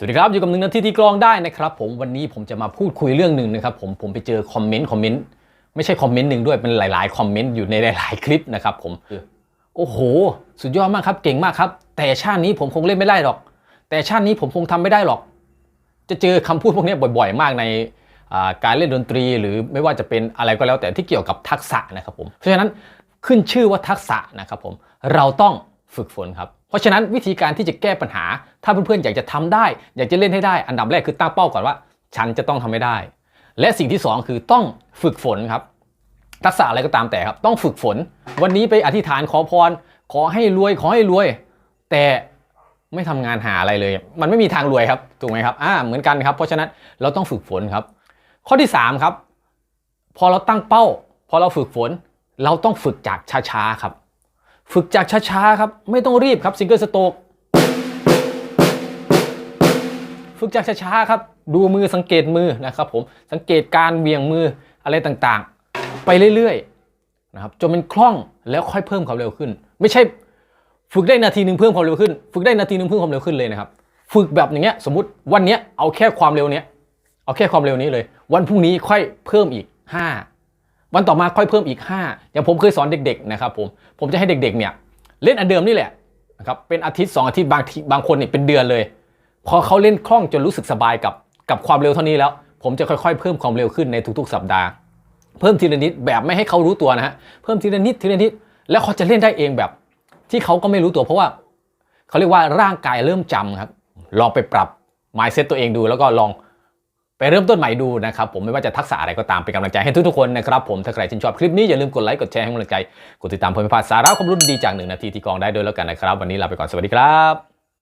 สวัสดีครับ อยู่กับหนึ่งนาทีที่กรองได้นะครับผมวันนี้ผมจะมาพูดคุยเรื่องหนึ่งนะครับผมผมไปเจอคอมเมนต์คอมเมนต์ไม่ใช่คอมเมนต์หนึ่งด้วยเป็นหลาย ๆ คอมเมนต์อยู่ในหลาย ๆ คลิปนะครับผมโอ้โห สุดยอดมากครับ เก่งมากครับ แต่ชาตินี้ผมคงเล่นไม่ได้หรอก แต่ชาตินี้ผมคงทำไม่ได้หรอก จะเจอคำพูดพวกนี้บ่อย ๆ มากในอ่าการเล่นดนตรีหรือไม่ว่าจะเป็นอะไรก็แล้วแต่ที่เกี่ยวกับทักษะนะครับผมเพราะฉะนั้นขึ้นชื่อว่าทักษะนะครับผมเราต้องฝึกฝนครับ เพราะฉะนั้นวิธีการที่จะแก้ปัญหา ถ้าเพื่อนๆอยากจะทำได้ อยากจะเล่นให้ได้ อันดับแรกคือตั้งเป้าก่อนว่า ฉันจะต้องทำให้ได้ และสิ่งที่สองคือต้องฝึกฝนครับ ทักษะอะไรก็ตามแต่ครับ ต้องฝึกฝน วันนี้ไปอธิษฐานขอพร ขอให้รวย ขอให้รวย แต่ไม่ทำงานหาอะไรเลย มันไม่มีทางรวยครับ ถูกไหมครับ อ่า เหมือนกันครับ เพราะฉะนั้นเราต้องฝึกฝนครับ ข้อที่ 3 ครับ พอเราตั้งเป้า พอเราฝึกฝน เราต้องฝึกจากช้าๆครับ ฝึกจากช้าๆครับ ไม่ต้องรีบครับซิงเกิลสโตกฝึกจากช้าๆครับ ดูมือสังเกตมือนะครับผมสังเกตการเวียงมืออะไรต่างๆ ไปเรื่อยๆนะครับจนมันคล่องแล้วค่อยเพิ่มความเร็วขึ้น ไม่ใช่ฝึกได้นาทีหนึ่งเพิ่มความเร็วขึ้น ฝึกได้นาทีหนึ่งเพิ่มความเร็วขึ้นเลยนะครับ ฝึกแบบอย่างเงี้ยสมมติวันเนี้ยเอาแค่ความเร็วเนี้ยเอาแค่ความเร็วนี้เลย วันพรุ่งนี้ค่อยเพิ่มอีก 5 วันต่อมาค่อยเพิ่มอีก 5 อย่างผมเคยสอนเด็กๆนะครับผมผมจะให้เด็กๆเนี่ยเล่นอันเดิมนี่แหละนะครับเป็นอาทิตย์สองอาทิตย์บางทีบางคนเนี่ยเป็นเดือนเลย พอเขาเล่นคล่องจนรู้สึกสบายกับกับความเร็วเท่านี้แล้ว ผมจะค่อยๆ เพิ่มความเร็วขึ้นในทุกๆ สัปดาห์ เพิ่มทีละนิดแบบไม่ให้เขารู้ตัวนะฮะเพิ่มทีละนิดทีละนิดแล้วเขาจะเล่นได้เองแบบ ที่เขาก็ไม่รู้ตัวเพราะว่าเขาเรียกว่าร่างกายเริ่มจำครับลองไปปรับ mindset ตัวเองดูแล้วก็ลอง ไปเริ่มต้นใหม่ดูนะครับผมไม่ว่าจะทักษะอะไรก็ตามเป็นกำลังใจให้ทุกๆคนนะครับผมถ้าใครชื่นชอบคลิปนี้อย่าลืมกดไลค์กดแชร์ให้กำลังใจกดติดตามเพื่อไม่พลาดสาระความรู้ดีๆจากหนึ่งนาทีที่กองได้ด้วยแล้วกันนะครับ วันนี้ลาไปก่อนสวัสดีครับ